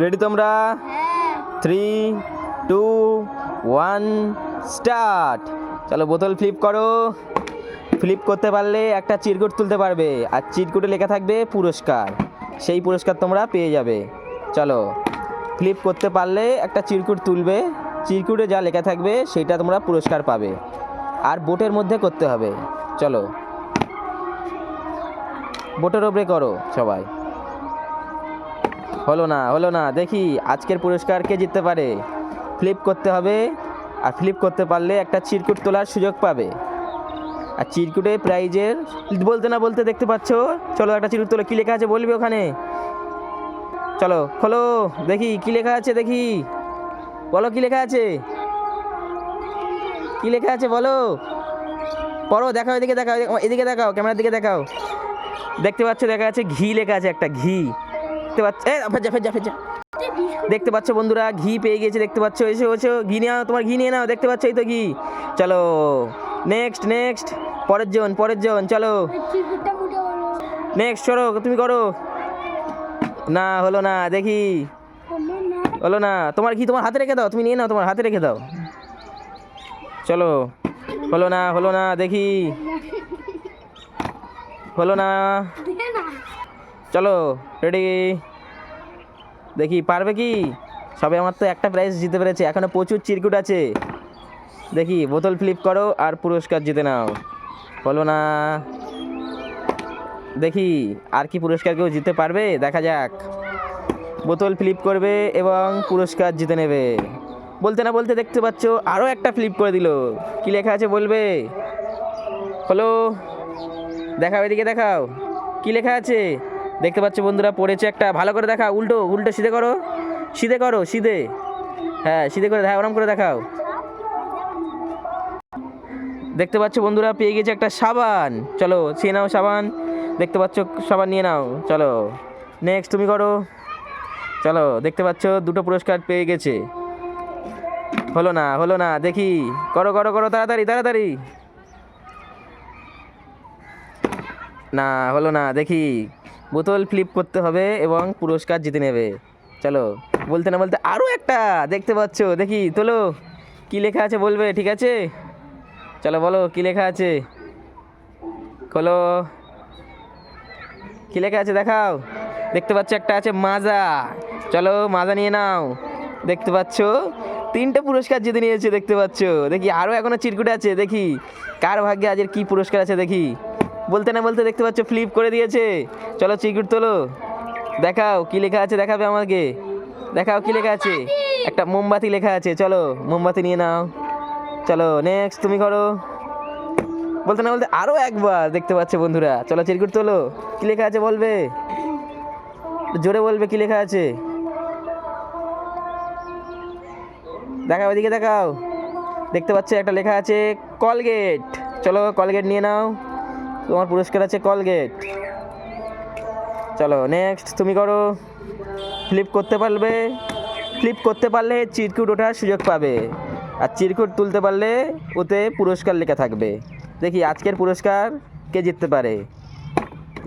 Ready তোমরা? Three two one start চলো বোতল ফ্লিপ করো। ফ্লিপ করতে পারলে একটা চিরকুট তুলতে পারবে। আর চিরকুটে লেখা থাকবে পুরস্কার। সেই পুরস্কার তোমরা পেয়ে যাবে। চলো ফ্লিপ করতে পারলে একটা চিরকুট তুলবে। চিরকুটে যা লেখা থাকবে সেইটা তোমরা পুরস্কার পাবে। আর বোটের মধ্যে করতে হবে। চলো, বোটের ওপরে করো সবাই। হলো না হলো না। দেখি আজকের পুরস্কার কে জিততে পারে। ফ্লিপ করতে হবে, আর ফ্লিপ করতে পারলে একটা চিরকুট তোলার সুযোগ পাবে। আর চিরকুটে প্রাইজের বলতে না বলতে দেখতে পাচ্ছ? চলো একটা চিরকুট তোলো। কী লেখা আছে বলবি ওখানে? চলো, খোলো। দেখি, কী লেখা আছে দেখি। বলো, কী লেখা আছে? কী লেখা আছে বলো? পড়ো, দেখাও এদিকে, দেখাও, এদিকে- দেখাও, ক্যামেরার দিকে দেখাও। দেখতে পাচ্ছ, দেখা আছে ঘি লেখা আছে একটা ঘি। দেখতে পাচ্ছ ফেজা ফেজা ফেজা দেখতে পাচ্ছ বন্ধুরা, ঘি পেয়ে গেছে দেখতে পাচ্ছ, এসে এসে, ঘি নিয়ে তোমার ঘি নিয়ে নাও, দেখতে পাচ্ছ এই তো ঘি। চলো নেক্সট নেক্সট পরের জন পরের জন, চলো। নেক্সট চলো তুমি করো। না, হলো না, দেখি। হলো না, তোমার ঘি তোমার হাতে রেখে দাও, তুমি নিয়ে নাও, তোমার হাতে রেখে দাও। চলো, হলো না হলো না, দেখি। হলো না। চলো রেডি দেখি, পারবে কি? সবে আমার তো একটা প্রাইজ জিতে পেরেছে, এখনও প্রচুর চিরকুট আছে। দেখি, বোতল ফ্লিপ করো আর পুরস্কার জিতে নাও। বলো না। দেখি, আর কি পুরস্কার কেউ জিততে পারবে? দেখা যাক। বোতল ফ্লিপ করবে এবং পুরস্কার জিতে নেবে। বলতে না বলতে দেখতে পাচ্ছ আরও একটা ফ্লিপ করে দিল। কি লেখা আছে বলবে? হলো? দেখাও এদিকে দেখাও। কি লেখা আছে? দেখতে পাচ্ছ বন্ধুরা, পড়েছে একটা, ভালো করে দেখাও, উল্টো উল্টো সিধে করো সিধে করো, সিধে। হ্যাঁ সিধে করে দেখা ওরম করে দেখাও। দেখতে পাচ্ছ বন্ধুরা, পেয়ে গেছে একটা সাবান। চলো সে নাও সাবান। দেখতে পাচ্ছ, সাবান নিয়ে নাও, চলো। নেক্সট তুমি করো। চলো, দেখতে পাচ্ছ, দুটো পুরস্কার পেয়ে গেছে। হলো না হলো না, দেখি। করো করো করো, তাড়াতাড়ি তাড়াতাড়ি। না, হলো না, দেখি। বোতল ফ্লিপ করতে হবে এবং পুরস্কার জিতে নেবে। চলো, বলতে না বলতে আরও একটা দেখতে পাচ্ছ। দেখি, তোলো, কি লেখা আছে বলবে, ঠিক আছে? চলো বলো, কি লেখা আছে? খোলো। কি লেখা আছে দেখাও? দেখতে পাচ্ছ একটা আছে মাজা। চলো, মাজা নিয়ে নাও। দেখতে পাচ্ছ, তিনটে পুরস্কার জিতে নিয়েছে, দেখতে পাচ্ছ। দেখি আরও এখনও চিরকুট আছে, দেখি। কার ভাগ্যে আজের কি পুরস্কার আছে, দেখি। বলতে না বলতে দেখতে পাচ্ছ ফ্লিপ করে দিয়েছে। চলো চিরকুট তোলো। দেখাও কি লেখা আছে, দেখাবে আমাকে? দেখাও কি লেখা আছে? একটা মোমবাতি লেখা আছে, চলো মোমবাতি নিয়ে নাও। চলো নেক্সট তুমি করো। বলতে না বলতে আরও একবার দেখতে পাচ্ছে বন্ধুরা। চলো চিরকুট তোলো। কি লেখা আছে বলবে? জোরে বলবে কি লেখা আছে? দেখাও, এদিকে দেখাও। দেখতে পাচ্ছ একটা লেখা আছে, কলগেট। চলো কলগেট নিয়ে নাও। তোমার পুরস্কার আছে কলগেট। চলো নেক্সট তুমি করো। ফ্লিপ করতে পারবে ফ্লিপ করতে পারলে চিরকুট ওঠার সুযোগ পাবে। আর চিরকুট তুলতে পারলে ওতে পুরস্কার লেখা থাকবে। দেখি আজকের পুরস্কার কে জিততে পারে।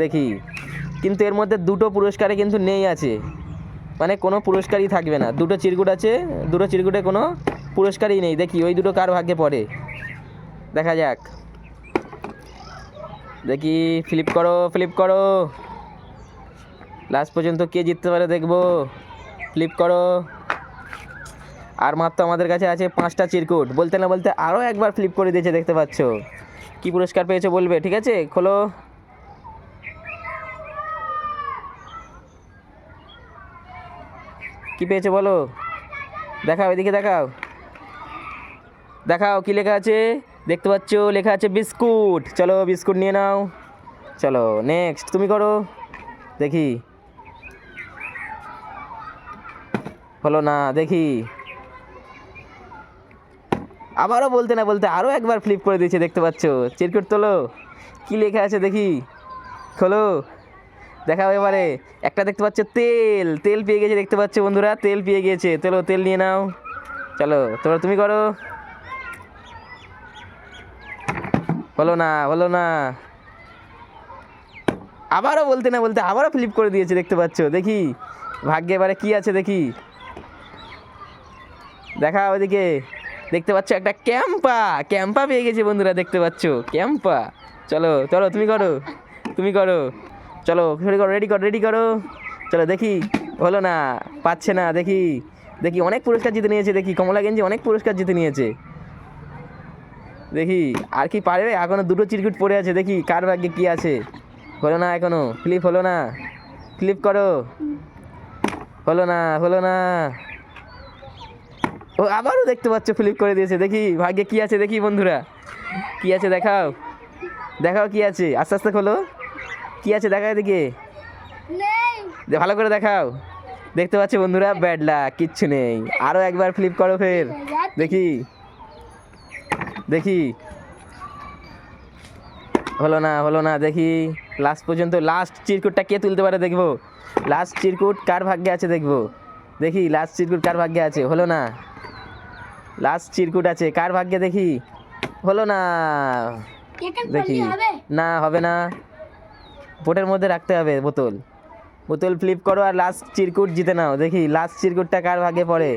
দেখি, কিন্তু এর মধ্যে দুটো পুরস্কারে কিন্তু নেই আছে। মানে কোনো পুরস্কারই থাকবে না। দুটো চিরকুট আছে, দুটো চিরকুটে কোনো পুরস্কারই নেই। দেখি ওই দুটো কার ভাগ্যে পড়ে। দেখা যাক। দেখি, ফ্লিপ করো ফ্লিপ করো। লাস্ট পর্যন্ত কে জিততে পারে দেখব। ফ্লিপ করো। আর মাত্র আমাদের কাছে আছে পাঁচটা চিরকুট। বলতে না বলতে আরও একবার ফ্লিপ করে দিয়েছে, দেখতে পাচ্ছ। কি পুরস্কার পেয়েছ বলবে, ঠিক আছে? খোলো। কি পেয়েছে বলো? দেখাও, এদিকে দেখাও। দেখাও, কি লেখা আছে? দেখতে পাচ্ছ, লেখা আছে বিস্কুট। চলো বিস্কুট নিয়ে নাও। চলো নেক্সট তুমি করো। দেখি। হলো না, দেখি। আবারও বলতে না বলতে আরও একবার ফ্লিপ করে দিয়েছে, দেখতে পাচ্ছ। চিরকুট তোলো। কি লেখা আছে, দেখি। খোলো। দেখাও এবারে। একটা দেখতে পাচ্ছ, তেল। তেল পেয়ে গেছে, দেখতে পাচ্ছ বন্ধুরা। তেল পেয়ে গিয়েছে তেলো তেল নিয়ে নাও। চলো, তোমরা তুমি করো। হলো না হলো না। আবারও বলতে না, বলতে আবারও ফ্লিপ করে দিয়েছে, দেখতে পাচ্ছ? দেখি, ভাগ্যে এবারে কি আছে দেখি। দেখা ওদিকে, দেখতে পাচ্ছ একটা ক্যাম্পা ক্যাম্পা পেয়ে গেছে বন্ধুরা, দেখতে পাচ্ছ? ক্যাম্পা। চলো চলো, তুমি করো তুমি করো। চলো রেডি করো রেডি করো রেডি করো। চলো, দেখি, হলো না, পাচ্ছে না, দেখি দেখি, অনেক পুরস্কার জিতে নিয়েছে, দেখি, কমলা গেঞ্জি অনেক পুরস্কার জিতে নিয়েছে। দেখি আর কি পারে এখনও দুটো চিরকুট পড়ে আছে দেখি কার ভাগ্যে কি আছে। হলো না এখনও ফ্লিপ হলো না। ফ্লিপ করো। হলো না হলো না। ও আবারও দেখতে পাচ্ছ ফ্লিপ করে দিয়েছে দেখি ভাগ্যে কি আছে দেখি বন্ধুরা। কি আছে দেখাও। দেখাও কি আছে আস্তে আস্তে খোলো। কি আছে দেখি ভালো করে দেখাও। দেখতে পাচ্ছ বন্ধুরা ব্যাড লাক কিচ্ছু নেই। আরও একবার ফ্লিপ করো ফের। দেখি। দেখি। হলো না হলো না দেখি। লাস্ট পর্যন্ত লাস্ট চিরকুটটা কে তুলতে পারে দেখব? লাস্ট চিরকুট কার ভাগ্যে আছে দেখব? দেখি লাস্ট চিরকুট কার ভাগ্যে আছে? হলো না। লাস্ট চিরকুট আছে কার ভাগ্যে দেখি? হলো না। দেখি। না হবে না। বোটের মধ্যে রাখতে হবে বোতল। বোতল ফ্লিপ করো আর লাস্ট চিরকুট জিতে নাও। দেখি লাস্ট চিরকুটটা কার ভাগে পড়ে?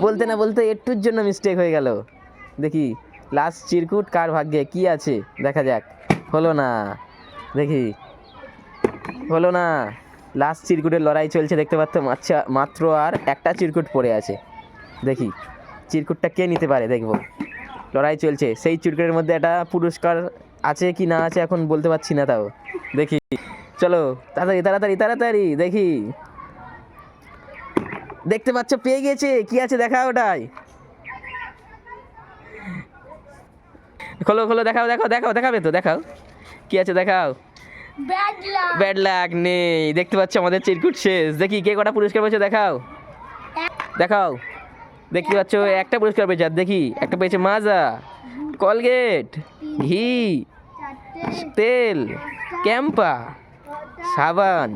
বলতে না বলতে একটুর জন্য মিস্টেক হয়ে গেল। দেখি। লাস্ট চিরকুট কার ভাগ্যে? কি আছে? দেখা যাক। হলো না। দেখি। হলো না। লাস্ট চিরকুটের লড়াই চলছে, দেখতে পাচ্ছ? মাচ্ছা, মাত্র আর একটা চিরকুট পড়ে আছে। দেখি। চিরকুটটা কে নিতে পারে? দেখব। লড়াই চলছে। সেই চিরকুটের মধ্যে একটা পুরস্কার আছে কি না আছে এখন বলতে পারছি না তাও। দেখি। চলো, তাড়াতাড়ি তাড়াতাড়ি তাড়াতাড়ি, দেখি। দেখতে পাচ্ছ? পেয়ে গেছে। কি আছে? দেখা ওটাই। খোলো খোলো দেখাও দেখাও দেখাও দেখাবে তো দেখাও। কি আছে দেখাও। ব্যাড লাক নেই। দেখতে পাচ্ছ আমাদের চিরকুট শেষ। দেখি কে কটা পুরস্কার পেয়েছে দেখাও। দেখাও। দেখতে পাচ্ছ একটা পুরস্কার পেয়েছে আর দেখি একটা পেয়েছে মাজা কলগেট ঘি তেল ক্যাম্পা সাবান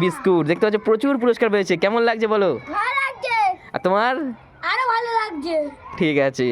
বিস্কুট। দেখতে পাচ্ছ প্রচুর পুরস্কার পেয়েছে। কেমন লাগছে বলো? আর তোমার? আরও ভালো লাগছে। ঠিক আছে।